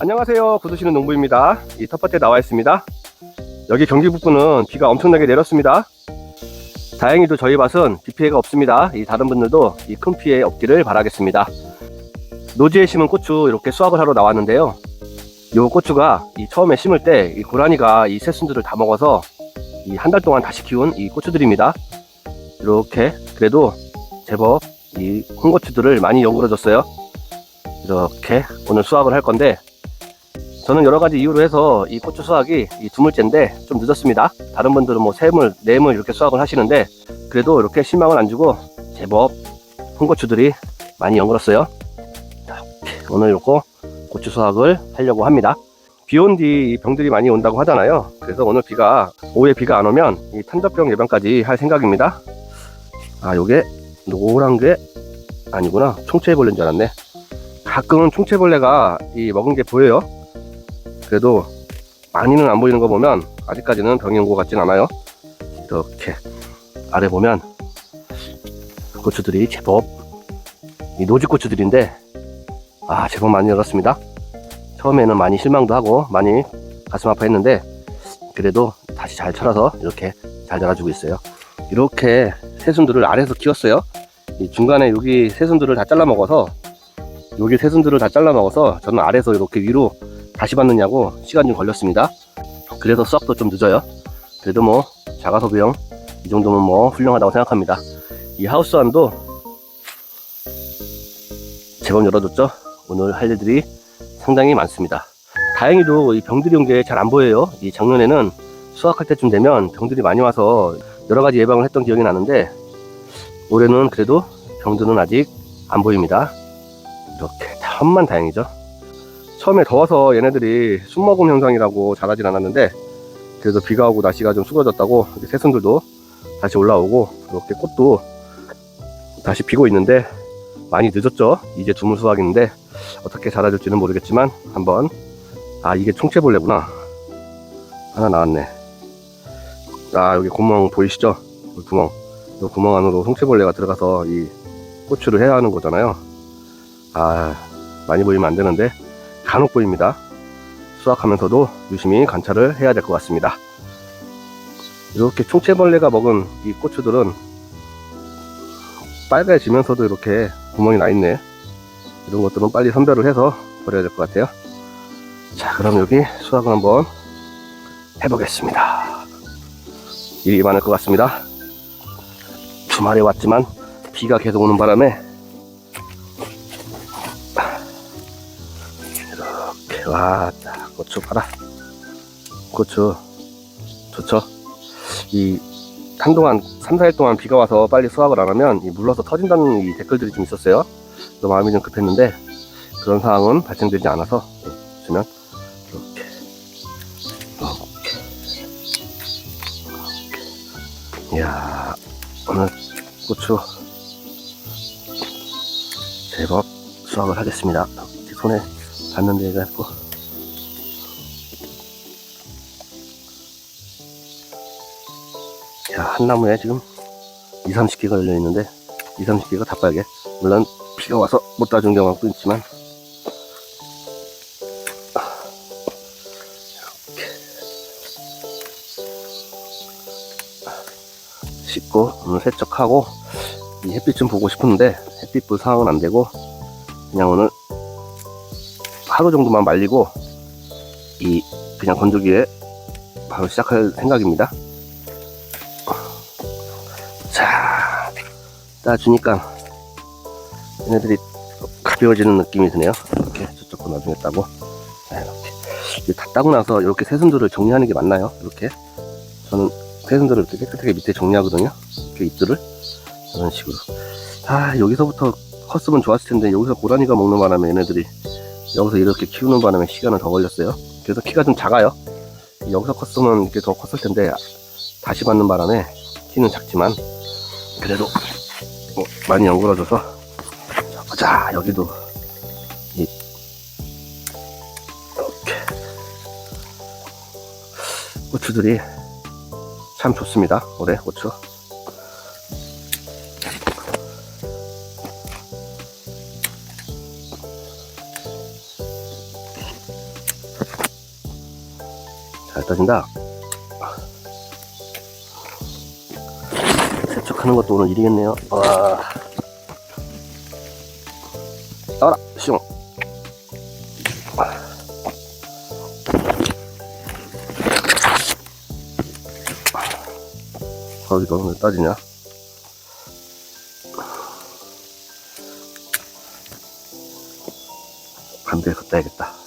안녕하세요. 구두시는 농부입니다. 이 텃밭에 나와 있습니다. 여기 경기 북부는 비가 엄청나게 내렸습니다. 다행히도 저희 밭은 비 피해가 없습니다. 이 다른 분들도 이 큰 피해 없기를 바라겠습니다. 노지에 심은 고추 이렇게 수확을 하러 나왔는데요. 요 고추가 이 처음에 심을 때 이 고라니가 이 새순들을 다 먹어서 이 한 달 동안 다시 키운 이 고추들입니다. 이렇게 그래도 제법 이 홍고추들을 많이 연구어줬어요. 이렇게 오늘 수확을 할 건데 저는 여러 가지 이유로 해서 이 고추 수확이 이 두물째인데 좀 늦었습니다. 다른 분들은 뭐 세물, 네물 이렇게 수확을 하시는데 그래도 이렇게 실망을 안 주고 제법 홍고추들이 많이. 이렇게 오늘 요거 고추 수확을 하려고 합니다. 비 온 뒤 병들이 많이 온다고 하잖아요. 그래서 오늘 비가 오후에 비가 안 오면 이 탄저병 예방까지 할 생각입니다. 아 요게 노란 게 아니구나 총체벌레인 줄 알았네. 가끔은 총체벌레가 이 먹은 게 보여요. 그래도 많이는 안 보이는 거 보면 아직까지는 병이 온 것 같진 않아요. 이렇게 아래 보면 고추들이 제법 이 노지 고추들인데 아 제법 많이 열었습니다. 처음에는 많이 실망도 하고 많이 가슴 아파했는데 그래도 다시 잘 철어서 이렇게 잘 자라주고 있어요. 이렇게 새순들을 아래에서 키웠어요. 이 중간에 여기 새순들을 다 잘라 먹어서 여기 새순들을 다 잘라 먹어서 저는 아래에서 이렇게 위로 다시 받느냐고 시간 좀 걸렸습니다. 그래서 수확도 좀 늦어요. 그래도 뭐 자가소비용 이 정도면 뭐 훌륭하다고 생각합니다. 이 하우스 안도 제법 열어줬죠. 오늘 할 일들이 상당히 많습니다. 다행히도 이 병들이 온 게 잘 안 보여요. 이 작년에는 수확할 때쯤 되면 병들이 많이 와서 여러 가지 예방을 했던 기억이 나는데 올해는 그래도 병들은 아직 안 보입니다. 이렇게 천만 다행이죠. 처음에 더워서 얘네들이 숨먹음 현상이라고 자라진 않았는데 그래도 비가 오고 날씨가 좀 이렇게 새순들도 다시 올라오고 이렇게 꽃도 다시 피고 있는데 많이 늦었죠. 이제 두물 수확인데 어떻게 자라줄지는 모르겠지만 한번 아 이게 총체벌레구나 하나 나왔네. 아 여기 구멍 보이시죠? 여기 구멍. 이 구멍 안으로 총체벌레가 들어가서 이 고추를 해야 하는 거잖아요. 아 많이 보이면 안 되는데 간혹 보입니다. 수확하면서도 유심히 관찰을 해야 될 것 같습니다. 이렇게 총체벌레가 먹은 이 고추들은 빨개지면서도 이렇게 구멍이 나 있네. 이런 것들은 빨리 선별을 해서 버려야 될 것 같아요. 자, 그럼 여기 수확을 한번 해보겠습니다. 일이 많을 것 같습니다. 주말에 왔지만 비가 계속 오는 바람에 와 고추 봐라 고추 좋죠? 이 한동안 3, 4일 동안 비가 와서 빨리 수확을 안 하면 이 물러서 터진다는 이 댓글들이 좀 있었어요. 또 마음이 좀 급했는데 그런 상황은 발생되지 않아서 보시면 이렇게 이렇게 이야 오늘 고추 제법 수확을 하겠습니다. 손에 닿는 데가 있고 야, 한 나무에 지금 2, 30개가 열려 있는데 2, 30개가 다 빨개. 물론 비가 와서 못 따준 경우도 있지만. 씻고 오늘 세척하고 이 햇빛 좀 보고 싶은데 햇빛 볼 상황은 안 되고 그냥 오늘 하루 정도만 말리고 이 그냥 건조기에 바로 시작할 생각입니다. 자, 따주니까 얘네들이 가벼워지는 느낌이 드네요. 이렇게 저쪽 거 나중에 따고 네, 이렇게 다 따고 나서 이렇게 새순들을 정리하는 게 맞나요? 이렇게 저는 새순들을 이렇게 깨끗하게 밑에 정리하거든요. 이렇게 잎들을 이런 식으로. 아 여기서부터 컸으면 좋았을 텐데 여기서 고라니가 먹는 바람에 얘네들이 여기서 이렇게 키우는 바람에 시간은 더 걸렸어요. 그래서 키가 좀 작아요. 여기서 컸으면 이렇게 더 컸을 텐데 다시 받는 바람에 키는 작지만 그래도 뭐 많이 연구러져서 자, 여기도 이 이렇게 고추들이 참 좋습니다. 올해 고추. 잘 따진다. 세척하는 것도 오늘 일이겠네요. 와. 나와라, 슝. 거기도 왜 따지냐? 반대에서 따야겠다.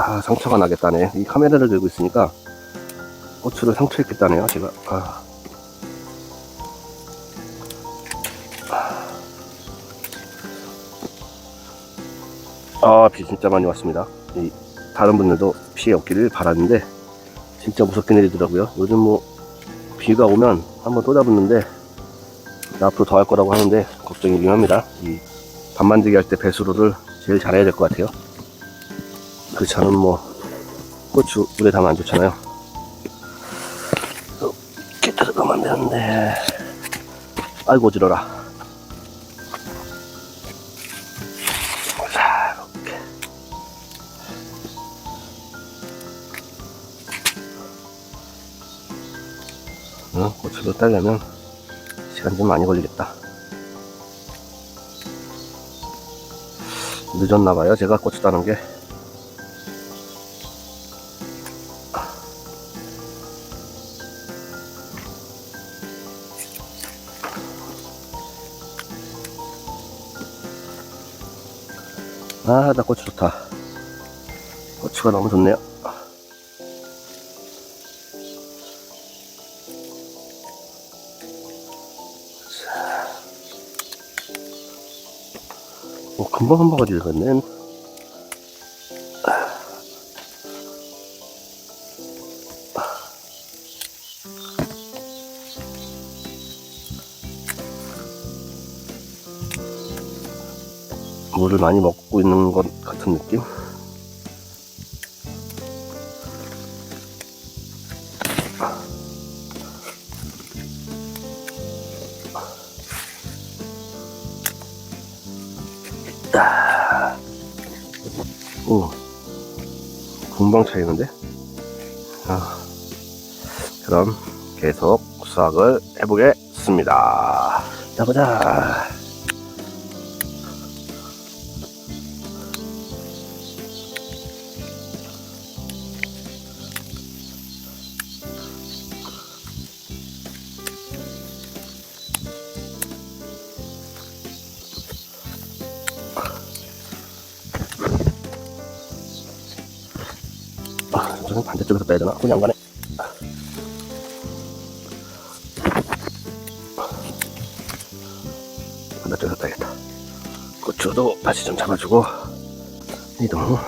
아, 상처가 나겠다네. 이 카메라를 들고 있으니까 고추를 상처했겠다네요, 제가. 아. 아, 비 진짜 많이 왔습니다. 이 다른 분들도 피해 없기를 바랐는데 진짜 무섭게 내리더라고요. 요즘 뭐 비가 오면 한번 또 잡았는데 앞으로 더 할 거라고 하는데 걱정이긴 합니다. 이 밥 만들기 할 때 배수로를 제일 잘해야 될 것 같아요. 그렇지 않으면 뭐 고추 물에 담으면 안 좋잖아요. 이렇게 들어가면 안 되는데 아이고 어지러라. 자, 이렇게. 응, 고추도 따려면 시간 좀 많이 걸리겠다. 늦었나봐요, 제가 고추 따는 게. 아, 나 고추 좋다. 고추가 너무 좋네요. 오, 금방 한 바가지 읽었네. 물을 많이 먹고 있는 것 같은 느낌? 아. 오, 금방 차이는데? 아, 그럼 계속 수확을 해보겠습니다. 자, 보자. 빼야 되나? 그냥 안 가네. 반대쪽에서 빼야겠다. 고추도 다시 좀 잡아주고, 이동.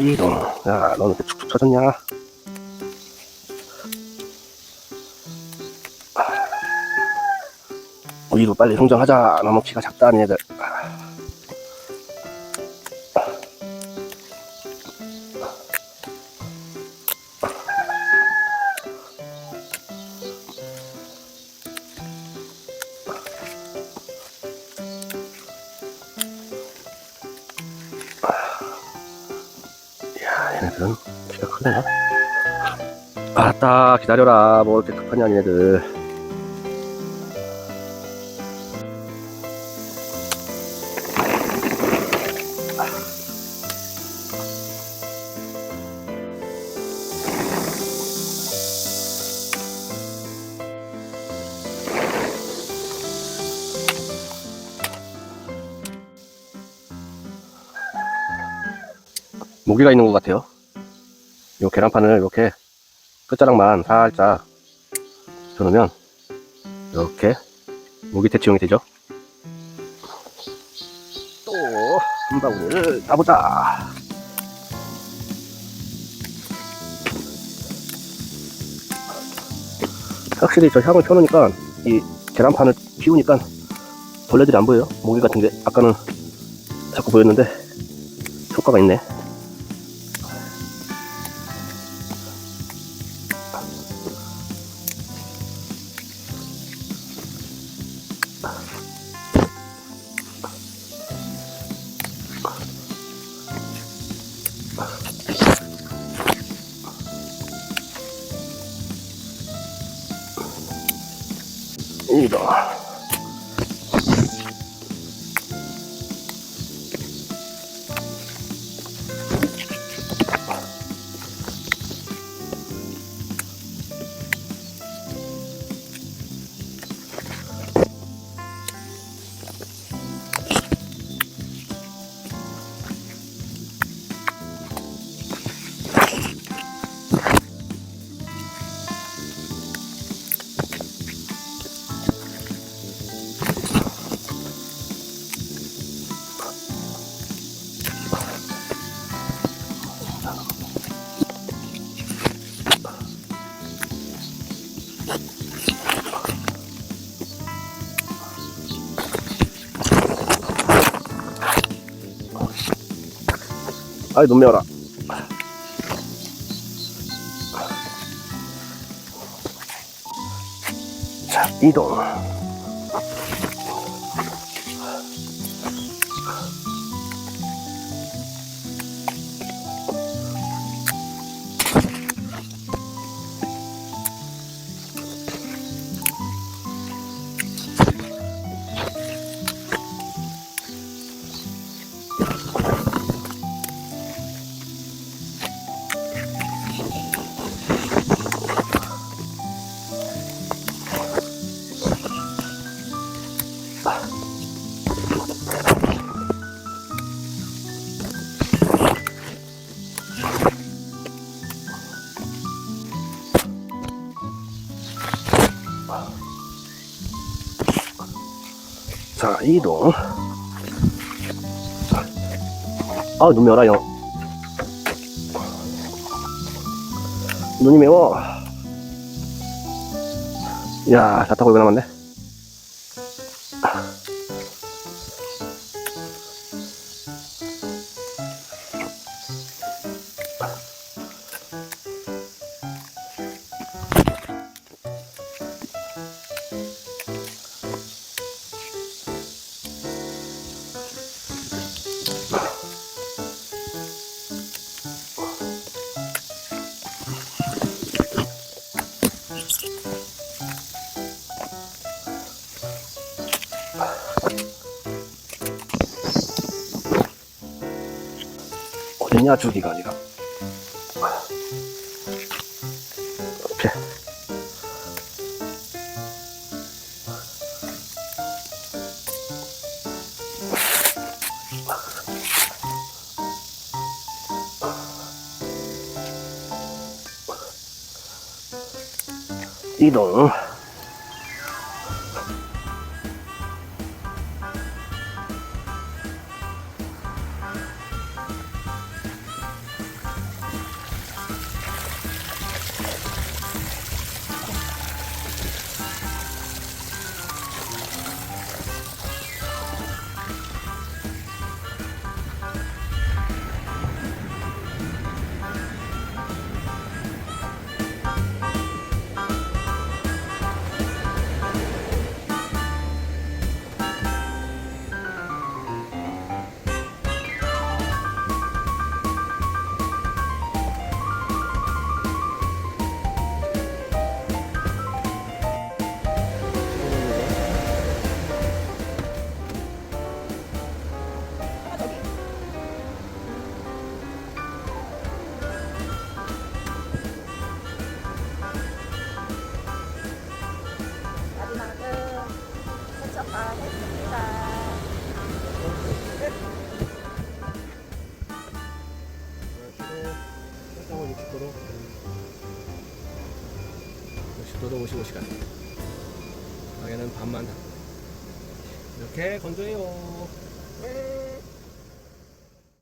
이동. 야, 너는 이렇게 축축 쳐졌냐? 위로 빨리 성장하자. 너무 키가 작다, 니네들. 얘네들은 키가 크네. 아따, 기다려라. 뭐 이렇게 급하냐, 얘네들. 모기가 있는 것 같아요. 요 계란판을 이렇게 끝자락만 살짝 줘놓으면 이렇게 모기 퇴치용이 되죠. 또 한 바구니를 따보자. 확실히 저 향을 펴놓으니까 이 계란판을 피우니까 벌레들이 안 보여요. 모기 같은 게 아까는 자꾸 보였는데 효과가 있네. 아이 눈 매워라. 자 이동. 자 이동. 아 눈 매워라 형. 눈이 매워. 야, 다 타고 이거 남았네. 어딨냐, 주기가 아니라. 이동. 반만 이렇게 건조해요